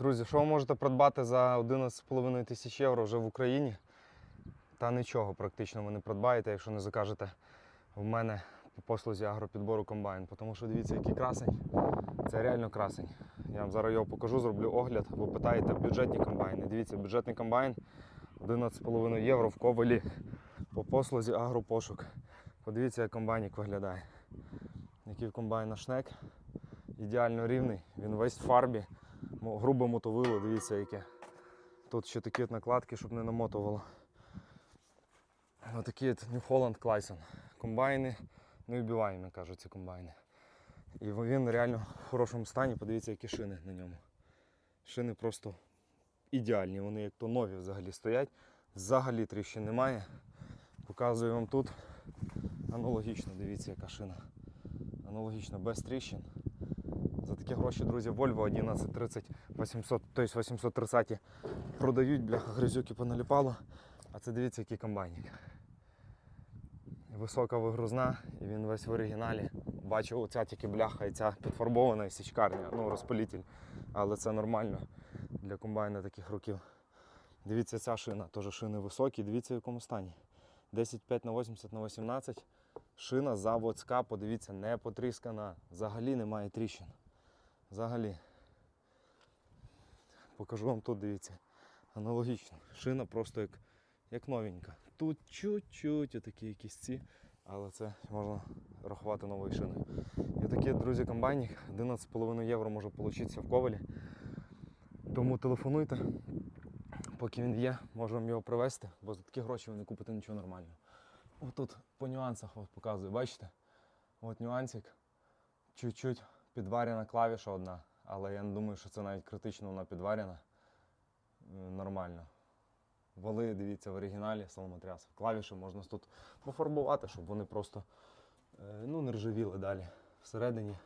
Друзі, що ви можете придбати за 11,5 тисяч євро вже в Україні? Та нічого практично ви не придбаєте, якщо не закажете в мене по послузі агропідбору комбайн. Тому що дивіться, який красень. Це реально красень. Я вам зараз його покажу, зроблю огляд. Ви питаєте бюджетні комбайни. Дивіться, бюджетний комбайн 11,5 євро в ковалі по послузі агропошук. Подивіться, як комбайник виглядає. Який в комбайна шнек. Ідеально рівний, він весь в фарбі. Грубе мотовило, дивіться яке. Тут ще такі от накладки, щоб не намотувало. Отакі от New Holland Claйсон. Комбайни невбиваємі, кажуть, ці комбайни. І він реально в хорошому стані. Подивіться, які шини на ньому. Шини просто ідеальні, вони як то нові взагалі стоять. Взагалі тріщин немає. Показую вам тут. Аналогічно, дивіться, яка шина. Аналогічно, без тріщин. За гроші, друзі, Volvo 1130 800, тобто 830 продають, бляха грязюки поналіпало. А це дивіться, який комбайник. Висока вигрузна, і він весь в оригіналі. Бачу, оця тільки бляха і ця підфарбована і січкарня, ну розпилітель. Але це нормально для комбайна таких років. Дивіться, ця шина, теж шини високі, дивіться в якому стані. 10,5 на 80 на 18. Шина заводська, подивіться, не потріскана. Взагалі немає тріщин. Взагалі. Покажу вам тут, дивіться. Аналогічно. Шина просто як, як новенька. Тут чуть-чуть отакі якісь ці, але це можна рахувати новою шиною. І такий, друзі, комбайник 11,5 євро може получитися в ковалі. Тому телефонуйте, поки він є, можу вам його привезти, бо за такі гроші ви не купите нічого нормального. Отут по нюансах ось показую, бачите? От нюансик. Чуть-чуть підварена клавіша одна, але я не думаю, що це навіть критично вона підварена. Е, Нормально. Вали, дивіться, в оригіналі саломотряс. Клавіші можна тут пофарбувати, щоб вони просто е, ну, не ржавіли далі. Всередині